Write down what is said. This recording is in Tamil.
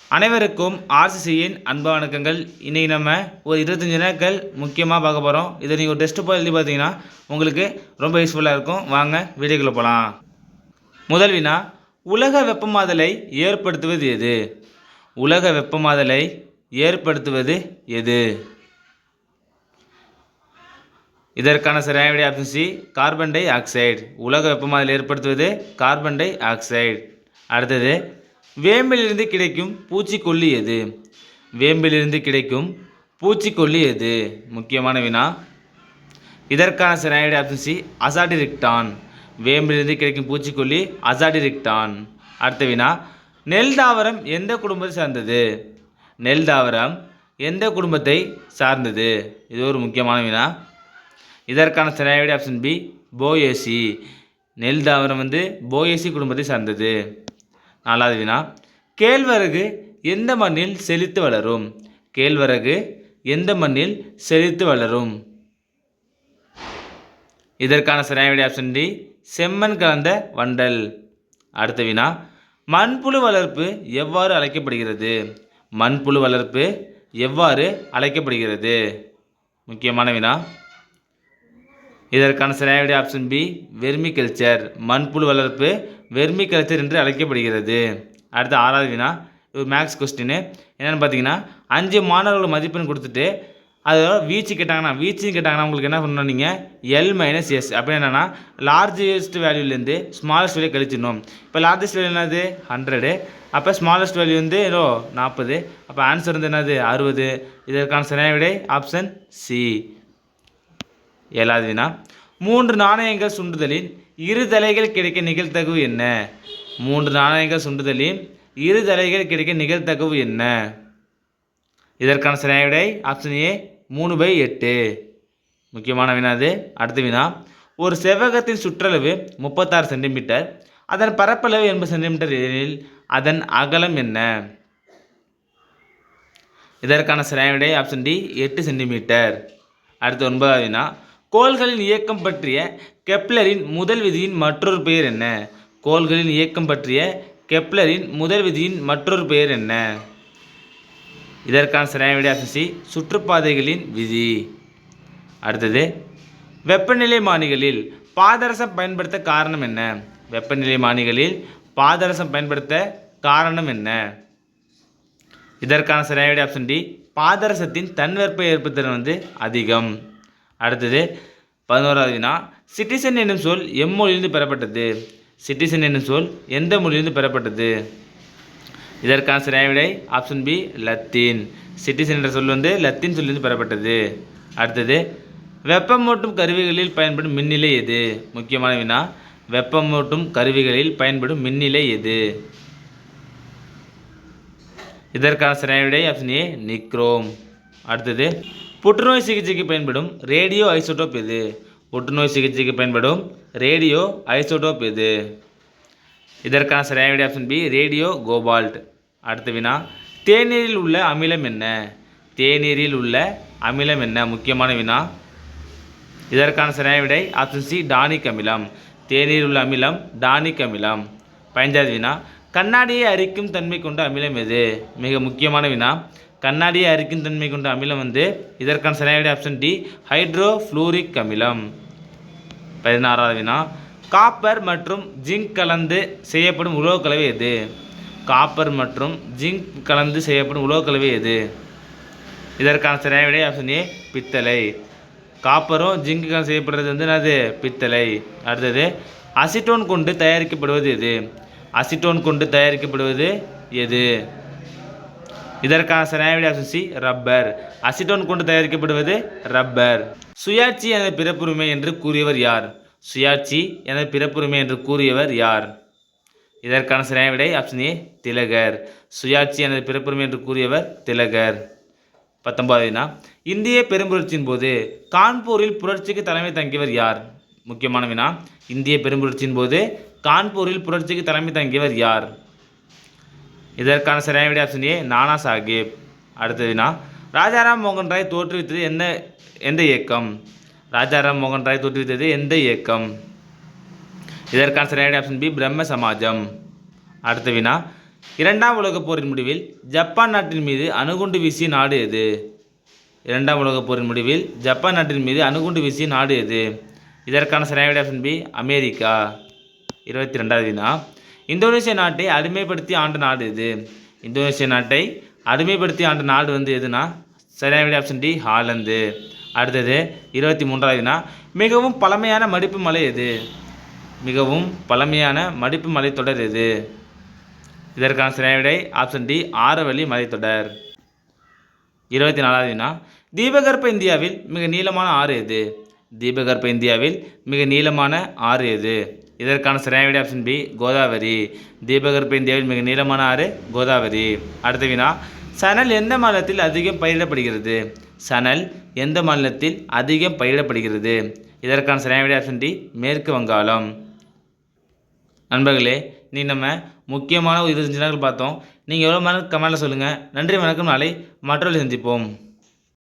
அனைவருக்கும் ஆர்சிசியின் அன்பு வணக்கங்கள். இன்றைக்கி நம்ம ஒரு இருபத்தஞ்சி நாட்கள் முக்கியமாக பார்க்க போகிறோம் இதை நீங்கள் ஒரு டெஸ்ட்டு போய் எழுதி பார்த்தீங்கன்னா உங்களுக்கு ரொம்ப யூஸ்ஃபுல்லாக இருக்கும். வாங்க வீடியோக்குள்ளே போகலாம் முதல் வினா உலக வெப்பமாதலை ஏற்படுத்துவது எது? உலக வெப்பமாதலை ஏற்படுத்துவது எது? இதற்கான சரியான விடை option C carbon dioxide உலக வெப்பமாதலை ஏற்படுத்துவது கார்பன் டை ஆக்சைடு அடுத்தது வேம்பிலிருந்து கிடைக்கும் பூச்சிக்கொல்லி எது? வேம்பிலிருந்து கிடைக்கும் பூச்சிக்கொல்லி எது? முக்கியமான வினா. இதற்கான சரியான ஆப்ஷன் சி அசாடிரிக்டான். வேம்பிலிருந்து கிடைக்கும் பூச்சிக்கொல்லி அசாடிரிக்டான். அடுத்த வினா நெல் தாவரம் எந்த குடும்பத்தை சார்ந்தது? நெல் தாவரம் எந்த குடும்பத்தை சார்ந்தது? இது ஒரு முக்கியமான வினா. இதற்கான சரியான ஆப்ஷன் பி போயேசி. நெல் தாவரம் வந்து போயேசி குடும்பத்தை சார்ந்தது. நாலாவது வினா கேழ்வரகு எந்த மண்ணில் செழித்து வளரும்? கேழ்வரகு எந்த மண்ணில் செழித்து வளரும்? இதற்கான சரியான விடை ஆப்ஷன் டி செம்மண் கலந்த வண்டல். அடுத்த வினா மண்புழு வளர்ப்பு எவ்வாறு அழைக்கப்படுகிறது? மண்புழு வளர்ப்பு எவ்வாறு அழைக்கப்படுகிறது? முக்கியமான வினா இதற்கான சரியான ஆப்ஷன் பி வெர்மி கல்ச்சர். மண்புழு வளர்ப்பு வெர்மி கல்ச்சர் என்று அழைக்கப்படுகிறது. அடுத்து ஆறாவது வினா இது மேக்ஸ் கொஸ்டின் என்னென்னு பார்த்தீங்கன்னா அஞ்சு மாணவர்கள் மதிப்பெண் கொடுத்துட்டு அதோட வீச்சு கேட்டாங்கன்னா வீச்சுன்னு கேட்டாங்கன்னா உங்களுக்கு என்ன பண்ணணும் நீங்கள் எல் மைனஸ் எஸ் அப்படின்னு என்னென்னா லார்ஜஸ்ட் வேல்யூலேருந்து ஸ்மாலஸ்ட் வேல்யூ கழிச்சிடணும். இப்போ லார்ஜஸ்ட் வேல்யூ என்னது? ஹண்ட்ரடு அப்போ ஸ்மாலஸ்ட் வேல்யூ வந்து ஏதோ நாற்பது அப்போ ஆன்சர் வந்து என்னது? அறுபது. இதற்கான சரியான விடை ஆப்ஷன் சி ஏழாவது வினா. மூன்று நாணயங்கள் சுண்டுதலின் இரு தலைகள் கிடைக்க நிகழ்த்தகவு என்ன? மூன்று நாணயங்கள் சுண்டுதலின் இரு தலைகள் கிடைக்க நிகழ்த்தகவு என்ன? இதற்கான சரியான விடை ஆப்ஷன் ஏ மூணு பை எட்டு. முக்கியமான வினா அது. அடுத்த வினா. ஒரு செவ்வகத்தின் சுற்றளவு முப்பத்தாறு சென்டிமீட்டர் அதன் பரப்பளவு எண்பது சென்டிமீட்டர் எனில் அதன் அகலம் என்ன? இதற்கான சரியான விடை ஆப்ஷன் டி எட்டு சென்டிமீட்டர் அடுத்து ஒன்பதாவது வினா. கோள்களின் இயக்கம் பற்றிய கெப்லரின் முதல் விதியின் மற்றொரு பெயர் என்ன? கோள்களின் இயக்கம் பற்றிய கெப்லரின் முதல் விதியின் மற்றொரு பெயர் என்ன? இதற்கான சரியான விடை ஆப்ஷன் சி சுற்றுப்பாதைகளின் விதி. அடுத்தது வெப்பநிலை மானிகளில் பாதரசம் பயன்படுத்த காரணம் என்ன? வெப்பநிலை மானிகளில் பாதரசம் பயன்படுத்த காரணம் என்ன? இதற்கான சரியான விடை ஆப்ஷன் டி பாதரசத்தின் தன்வெப்ப ஏற்புத்திறன் வந்து அதிகம். அடுத்தது பதினோராவது வினா சிட்டிசன் என்னும் சொல் எம்மொழியிலிருந்து பெறப்பட்டது. சிட்டிசன் என்னும் சொல் எந்த மொழியிலிருந்து பெறப்பட்டது? இதற்கான சரியான விடை ஆப்ஷன் பி லத்தீன் சிட்டிசன் என்ற சொல் வந்து லத்தீன் சொல்லிருந்து பெறப்பட்டது. அடுத்தது வெப்பமூட்டும் கருவிகளில் பயன்படும் மின்னிலை எது? முக்கியமான வினா வெப்பமூட்டும் கருவிகளில் பயன்படும் மின்னிலை எது? இதற்கான சரியான விடை ஆப்ஷன் ஏ நிக்ரோம் அடுத்தது புற்றுநோய் சிகிச்சைக்கு பயன்படும் ரேடியோ ஐசோட்டோப் எது? புற்றுநோய் சிகிச்சைக்கு பயன்படும் ரேடியோ ஐசோடோப் எது? இதற்கான சரியான விடை ஆப்ஷன் பி ரேடியோ கோபால்ட். அடுத்த வினா தேநீரில் உள்ள அமிலம் என்ன? தேநீரில் உள்ள அமிலம் என்ன? முக்கியமான வினா. இதற்கான சரியான விடை ஆப்ஷன் சி டானிக் அமிலம். தேநீரில் உள்ள அமிலம் டானிக் அமிலம். பதினஞ்சாவது வினா கண்ணாடியை அரிக்கும் தன்மை கொண்ட அமிலம் எது? மிக முக்கியமான வினா கண்ணாடியை அரிக்கும் தன்மை கொண்ட அமிலம் வந்து இதற்கான சரியான ஆப்ஷன் டி ஹைட்ரோஃப்ளூரிக் அமிலம். பதினாறாவது வினா. காப்பர் மற்றும் ஜிங்க் கலந்து செய்யப்படும் உலோகக் கலவை எது? காப்பர் மற்றும் ஜிங்க் கலந்து செய்யப்படும் உலோகக் கலவை எது? இதற்கான சரியான விடை ஆப்ஷன் ஏ பித்தளை. காப்பரும் ஜிங்க் கலந்து செய்யப்படுறது வந்து என்னது? பித்தளை. அடுத்தது அசிட்டோன் கொண்டு தயாரிக்கப்படுவது எது? அசிட்டோன் கொண்டு தயாரிக்கப்படுவது எது? இதற்கான சரியான அசுசி ஆப்ஷன் சி ரப்பர். அசிட்டோன் கொண்டு தயாரிக்கப்படுவது ரப்பர். சுயாட்சி எனது பிறப்புரிமை என்று கூறியவர் யார்? சுயாட்சி எனது பிறப்புரிமை என்று கூறியவர் யார்? இதற்கான சரியான விடை ஆப்ஷன் ஏ திலகர். சுயாட்சி எனது பிறப்புரிமை என்று கூறியவர் திலகர். பத்தொன்பதுனா வினா இந்திய பெரும்புரட்சியின் போது கான்பூரில் புரட்சிக்கு தலைமை தங்கியவர் யார்? முக்கியமான வினா இந்திய பெரும்புரட்சியின் போது கான்பூரில் புரட்சிக்கு தலைமை தங்கியவர் யார்? இதற்கான சரியான விட ஆப்ஷன் ஏ நானா சாஹிப். அடுத்த வினா. ராஜாராம் மோகன் ராய் தோற்றுவித்தது என்ன எந்த இயக்கம்? ராஜாராம் மோகன் ராய் தோற்றுவித்தது எந்த இயக்கம்? இதற்கான சரியான ஆப்ஷன் பி பிரம்ம சமாஜம். அடுத்த வினா. இரண்டாம் உலகப் போரின் முடிவில் ஜப்பான் நாட்டின் மீது அணுகுண்டு வீசிய நாடு எது? இரண்டாம் உலகப் போரின் முடிவில் ஜப்பான் நாட்டின் மீது அணுகுண்டு வீசிய நாடு எது? இதற்கான சரியான ஆப்ஷன் பி அமெரிக்கா. இருபத்தி ரெண்டாவது வினா. இந்தோனேசியா நாட்டை அடிமைப்படுத்தி ஆண்ட நாடு இது. இந்தோனேசியா நாட்டை அடிமைப்படுத்தி ஆண்ட நாடு வந்து எதுனா? சரியான ஆப்ஷன் டி ஹாலந்து. அடுத்தது இருபத்தி மூன்றாவதுனா மிகவும் பழமையான மடிப்பு மலை எது? மிகவும் பழமையான மடிப்பு மலைத்தொடர் எது? இதற்கான சரியான விடை ஆப்ஷன் டி ஆரவழி மலைத்தொடர் இருபத்தி நாலாவது வினா தீபகற்ப இந்தியாவில் மிக நீளமான ஆறு எது? தீபகற்ப இந்தியாவில் மிக நீளமான ஆறு எது? இதற்கான சரியான விடை ஆப்ஷன் பி கோதாவரி. தீபகற்ப இந்தியாவில் மிக நீளமான ஆறு கோதாவரி. அடுத்த வினா சணல் எந்த மாநிலத்தில் அதிகம் பயிரிடப்படுகிறது? சணல் எந்த மாநிலத்தில் அதிகம் பயிரிடப்படுகிறது? இதற்கான சரியான விடை ஆப்ஷன் டி மேற்கு வங்காளம். நண்பர்களே நீ நம்ம முக்கியமான ஒரு இருபத்தஞ்சு நாட்கள் பார்த்தோம். நீங்கள் எவ்வளோ மார்க் கமெண்டில் சொல்லுங்கள் நன்றி வணக்கம். நாளை மற்றொரு சந்திப்போம்.